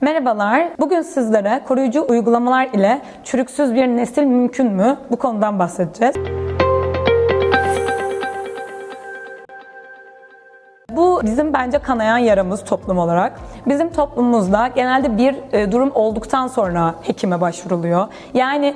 Merhabalar. Bugün sizlere koruyucu uygulamalar ile çürüksüz bir nesil mümkün mü? Bu konudan bahsedeceğiz. Bizim bence kanayan yaramız toplum olarak. Bizim toplumumuzda genelde bir e, durum olduktan sonra hekime başvuruluyor. Yani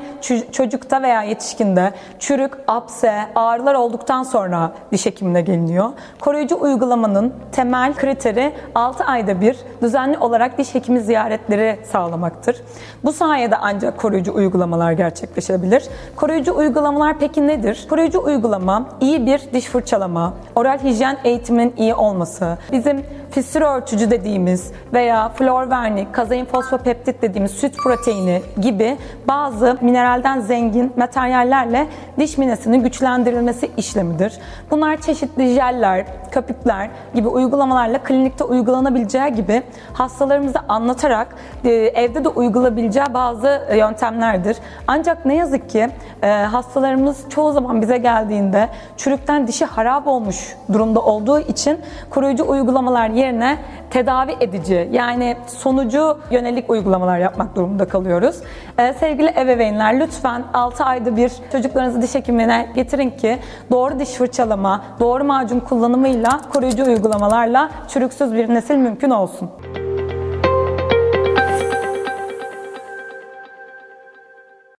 çocukta veya yetişkinde çürük, apse, ağrılar olduktan sonra diş hekimine geliniyor. Koruyucu uygulamanın temel kriteri 6 ayda bir düzenli olarak diş hekimi ziyaretleri sağlamaktır. Bu sayede ancak koruyucu uygulamalar gerçekleşebilir. Koruyucu uygulamalar peki nedir? Koruyucu uygulama iyi bir diş fırçalama, oral hijyen eğitiminin iyi olması, bizim fissür ölçücü dediğimiz veya florvernik, kazein fosfopeptit dediğimiz süt proteini gibi bazı mineralden zengin materyallerle diş minesinin güçlendirilmesi işlemidir. Bunlar çeşitli jeller, köpükler gibi uygulamalarla klinikte uygulanabileceği gibi hastalarımıza anlatarak e, evde de uygulayabileceği bazı e, yöntemlerdir. Ancak ne yazık ki e, hastalarımız çoğu zaman bize geldiğinde çürükten dişi harap olmuş durumda olduğu için koruyucu uygulamalar yerine tedavi edici yani sonucu yönelik uygulamalar yapmak durumunda kalıyoruz. E, sevgili ebeveynler lütfen 6 ayda bir çocuklarınızı diş hekimine getirin ki doğru diş fırçalama, doğru macun kullanımıyla koruyucu uygulamalarla çürüksüz bir nesil mümkün olsun.